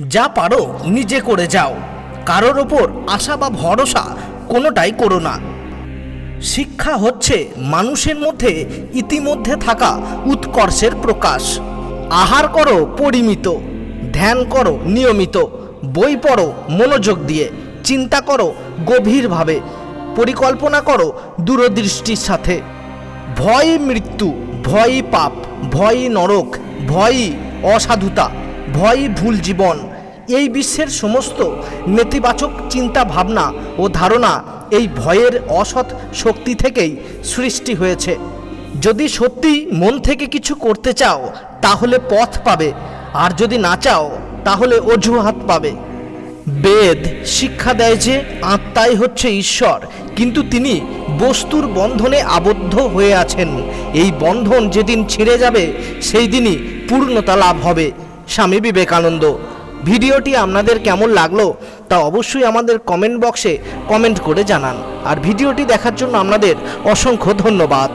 যা পারো নিজে করে যাও। কারোর ওপর আশা বা ভরসা কোনোটাই করো না। শিক্ষা হচ্ছে মানুষের মধ্যে ইতিমধ্যে থাকা উৎকর্ষের প্রকাশ। আহার করো পরিমিত, ধ্যান করো নিয়মিত, বই পড়ো মনোযোগ দিয়ে, চিন্তা করো গভীরভাবে, পরিকল্পনা করো দূরদৃষ্টির সাথে। ভয়ই মৃত্যু ভয়ই পাপ ভয়ই নরক ভয়ই অসাধুতা ভয়ই ভুল জীবন। এই বিশ্বের সমস্ত নেতিবাচক চিন্তা ভাবনা ও ধারণা এই ভয়ের অসৎ শক্তি থেকেই সৃষ্টি হয়েছে। যদি সত্যি মন থেকে কিছু করতে চাও, তাহলে পথ পাবে। আর যদি না চাও, তাহলে অজুহাত পাবে। বেদ শিক্ষা দেয় যে আত্মাই হচ্ছে ঈশ্বর, কিন্তু তিনি বস্তুর বন্ধনে আবদ্ধ হয়ে আছেন। এই বন্ধন যেদিন ছিঁড়ে যাবে সেই দিনই পূর্ণতা লাভ হবে। স্বামী বিবেকানন্দ। ভিডিওটি আপনাদের কেমন লাগল তা অবশ্যই আমাদের কমেন্ট বক্সে কমেন্ট করে জানান। আর ভিডিওটি দেখার জন্য আপনাদের অসংখ্য ধন্যবাদ।